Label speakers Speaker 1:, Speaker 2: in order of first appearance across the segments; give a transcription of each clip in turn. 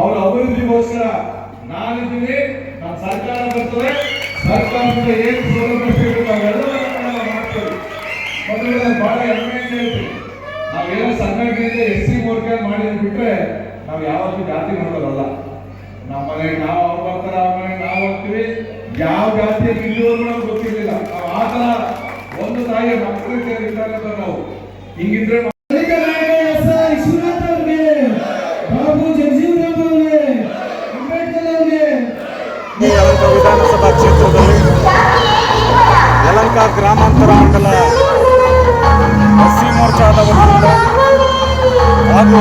Speaker 1: ಅವರ ಅಭಿವೃದ್ಧಿಗೋಸ್ಕರ ನಾನಿದ್ದೀನಿ ನಮ್ಮ ಸರ್ಕಾರ ಬರ್ತದೆ ಸರ್ಕಾರದಿಂದ ಏನು ಸೌಲಭ್ಯ ಸಿಗುತ್ತೆ ಅವೆಲ್ಲವನ್ನ ಮಾಡ್ತೀವಿ. ಬಹಳ ಹೆಮ್ಮೆಯಿಂದ ಹೇಳ್ತೀವಿ ನಾವೇನೋ ಸಂಘಟನೆಯಿಂದ ಎಸ್ ಸಿ ಮೂಲಕ ಮಾಡಿದ್ ಬಿಟ್ಟರೆ ನಾವು ಯಾವತ್ತೂ ಜಾತಿ ನೋಡೋದಲ್ಲ ನಮ್ಮ ಮನೆಗೆ ನಾವು ಅವ್ರು ಬರ್ತಾರೆ, ಅವ್ರ ಮನೆಗೆ ನಾವು ಹೋಗ್ತೀವಿ. ಯಾವ ಜಾತಿ ಇಲ್ಲಿವರೆಗೂ ನಮ್ಗೆ ಗೊತ್ತಿರಲಿಲ್ಲ. ನಾವು ಆ ಥರ ಒಂದು ತಾಯಿಯ ಮಕ್ಕಳು ಇದ್ದಾರೆ ನಾವು. ಹಿಂಗಿದ್ರೆ
Speaker 2: ಗ್ರಾಮಾಂತರ ಮಂಡಲ ಎಸ್ಸಿ ಮೋರ್ಚಾದ ವತಿಯಿಂದ ಹಾಗೂ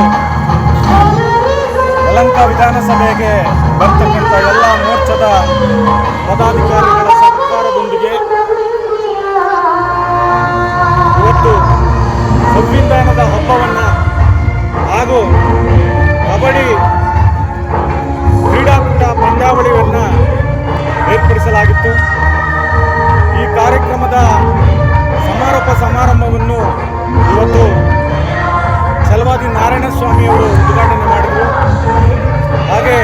Speaker 2: ಯಲಂಕ ವಿಧಾನಸಭೆಗೆ ಬರ್ತಕ್ಕಂಥ ಎಲ್ಲ ಮೋರ್ಚಾದ ಪದಾಧಿಕಾರಿಗಳ ಸರ್ಕಾರದೊಂದಿಗೆ ಇವತ್ತು ಸಂವಿಧಾನದ ಹಬ್ಬವನ್ನು ಹಾಗೂ ಕಬಡ್ಡಿ ನಾರಾಯಣಸ್ವಾಮಿಯವರು ಉದ್ಘಾಟನೆ ಮಾಡಿದರು. ಹಾಗೆ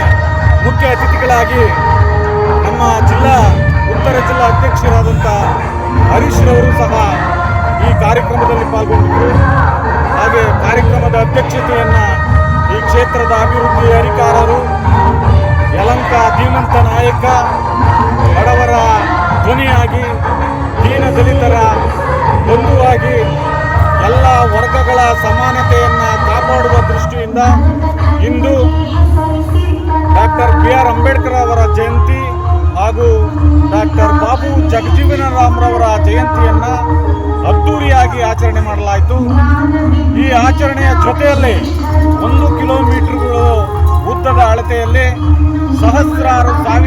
Speaker 2: ಮುಖ್ಯ ಅತಿಥಿಗಳಾಗಿ ನಮ್ಮ ಜಿಲ್ಲಾ ಉತ್ತರ ಜಿಲ್ಲಾ ಅಧ್ಯಕ್ಷರಾದಂಥ ಹರೀಶ್ ರವರು ಸಹ ಈ ಕಾರ್ಯಕ್ರಮದಲ್ಲಿ ಪಾಲ್ಗೊಂಡಿದ್ದರು. ಹಾಗೆ ಕಾರ್ಯಕ್ರಮದ ಅಧ್ಯಕ್ಷತೆಯನ್ನು ಈ ಕ್ಷೇತ್ರದ ಅಭಿವೃದ್ಧಿ ಅಧಿಕಾರರು ಯಲಂಕ ಧೀಮಂತ ನಾಯಕ, ಬಡವರ ಧ್ವನಿಯಾಗಿ, ದೀನ ದಲಿತರ ಬಂಧುವಾಗಿ ಎಲ್ಲ ವರ್ಗಗಳ ಸಮಾನತೆಯನ್ನು ಕಾಪಾಡುವ ದೃಷ್ಟಿಯಿಂದ ಇಂದು ಡಾಕ್ಟರ್ ಬಿ ಆರ್ ಅಂಬೇಡ್ಕರ್ ಅವರ ಜಯಂತಿ ಹಾಗೂ ಡಾಕ್ಟರ್ ಬಾಬು ಜಗಜೀವನ ರಾಮ್ರವರ ಜಯಂತಿಯನ್ನು ಅದ್ದೂರಿಯಾಗಿ ಆಚರಣೆ ಮಾಡಲಾಯಿತು. ಈ ಆಚರಣೆಯ ಜೊತೆಯಲ್ಲಿ ಒಂದು ಕಿಲೋಮೀಟರ್ಗಳು ಉದ್ದದ ಅಳತೆಯಲ್ಲಿ ಸಹಸ್ರಾರು ಸಾವಿರ